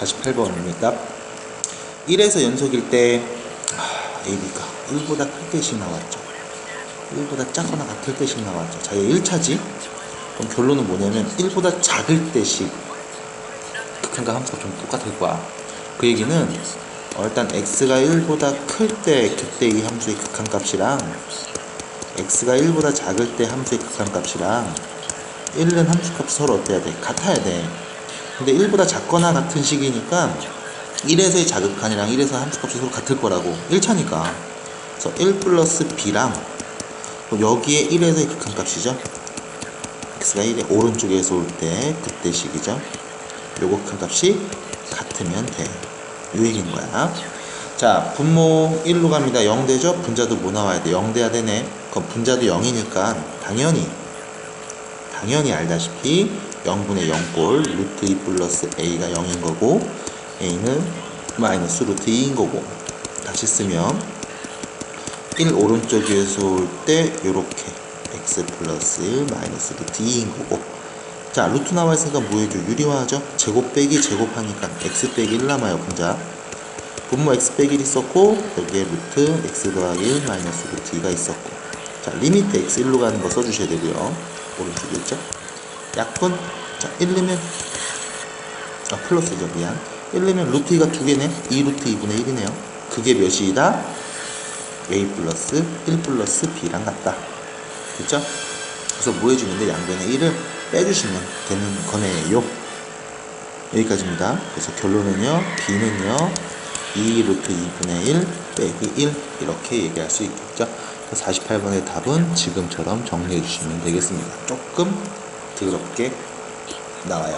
48번입니다. 1에서 연속일 때 아, AB가 1보다 클 때씩 나왔죠. 1보다 작거나 같을 때씩 나왔죠. 자, 얘 1차지? 그럼 결론은 뭐냐면 1보다 작을 때씩 극한과 함수가 좀 똑같을 거야. 그 얘기는 어, 일단 x가 1보다 클 때 그때 이 함수의 극한값이랑 x가 1보다 작을 때 함수의 극한값이랑 1은 함수값이 서로 어때야 돼? 같아야 돼. 근데 1보다 작거나 같은 식이니까 1에서의 자극한이랑 1에서 함수값이 서로 같을 거라고. 1차니까. 그래서 1 플러스 b랑 여기에 1에서의 극한값이죠? X가 1의 오른쪽에서 올 때 그때 식이죠? 요거 극한값이 같으면 요 얘기인 거야. 자 분모 1로 갑니다. 0 되죠? 분자도 뭐 나와야 돼? 0 돼야 되네. 그럼 분자도 0이니까 당연히 당연히 알다시피 0분의 0꼴 루트 2 플러스 a가 0인 거고 a는 마이너스 루트 2인 거고 다시 쓰면 1 오른쪽에서 올때 요렇게 x 플러스 마이너스 루트 2인 거고 자 루트 나와 있으니까 뭐 해줘? 유리화하죠? 제곱 빼기 제곱하니까 x 빼기 1 남아요 분자. 분모 x 빼기 1 있었고 여기에 루트 x 더하기 1 마이너스 루트 2가 있었고 자 리미트 x 1로 가는 거 써주셔야 되고요. 오른쪽에 있죠? 약분. 자 1이면 아 플러스죠 미안. 1이면 루트 2가 두 개네. 2 루트 2분의 1이네요. 그게 몇이다? a 플러스 1 플러스 b랑 같다. 그죠? 그래서 뭐 해주는데 양변에 1을 빼주시면 되는 거네요. 여기까지입니다. 그래서 결론은요 b는요 2 루트 2분의 1 빼기 1 이렇게 얘기할 수 있겠죠 48번의 답은 지금처럼 정리해 주시면 되겠습니다. 조금 더럽게 나와요